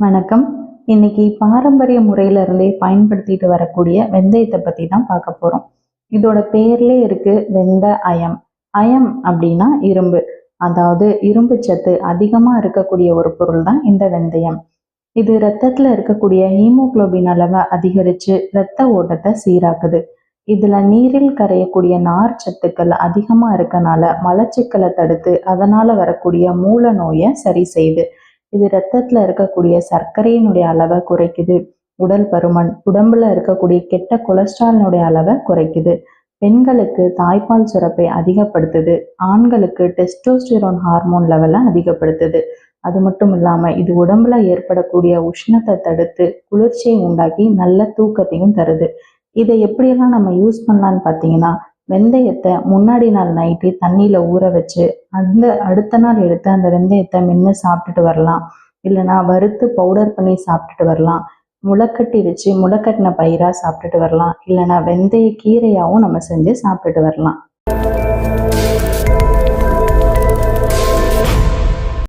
வணக்கம். இன்னைக்கு பாரம்பரிய முறையில இருந்தே பயன்படுத்திட்டு வரக்கூடிய வெந்தயத்தை பத்தி தான் பார்க்க போறோம். இதோட பேர்லே இருக்கு வெந்த அயம். அயம் அப்படின்னா இரும்பு. அதாவது இரும்பு சத்து அதிகமா இருக்கக்கூடிய ஒரு பொருள் தான் இந்த வெந்தயம். இது ரத்தத்துல இருக்கக்கூடிய ஹீமோகுளோபின் அளவை அதிகரிச்சு ரத்த ஓட்டத்தை சீராக்குது. இதுல நீரில் கரையக்கூடிய நார் சத்துக்கள் அதிகமா இருக்கனால மலச்சிக்கலை தடுத்து அதனால வரக்கூடிய மூல நோயை சரி செய்யுது. இது ரத்தத்துல இருக்கக்கூடிய சர்க்கரையினுடைய அளவை குறைக்குது. உடல் பருமன் உடம்புல இருக்கக்கூடிய கெட்ட கொலஸ்ட்ராலினுடைய அளவை குறைக்குது. பெண்களுக்கு தாய்ப்பால் சுரப்பை அதிகப்படுத்துது. ஆண்களுக்கு டெஸ்டோஸ்டிரோன் ஹார்மோன் லெவலை அதிகப்படுத்துது. அது மட்டும் இல்லாம இது உடம்புல ஏற்படக்கூடிய உஷ்ணத்தை தடுத்து குளிர்ச்சியை உண்டாக்கி நல்ல தூக்கத்தையும் தருது. இதை எப்படியெல்லாம் நம்ம யூஸ் பண்ணலான்னு பார்த்தீங்கன்னா வெந்தயத்தை முன்னாடி நாள் நைட்டு தண்ணியில் ஊற வச்சு அந்த அடுத்த நாள் எடுத்து அந்த வெந்தயத்தை மென்று சாப்பிட்டுட்டு வரலாம். இல்லைன்னா வறுத்து பவுடர் பண்ணி சாப்பிட்டுட்டு வரலாம். முளைக்கட்டி வச்சு முளைக்கட்டின பயிராக சாப்பிட்டுட்டு வரலாம். இல்லைன்னா வெந்தய கீரையாகவும் நம்ம செஞ்சு சாப்பிட்டுட்டு வரலாம்.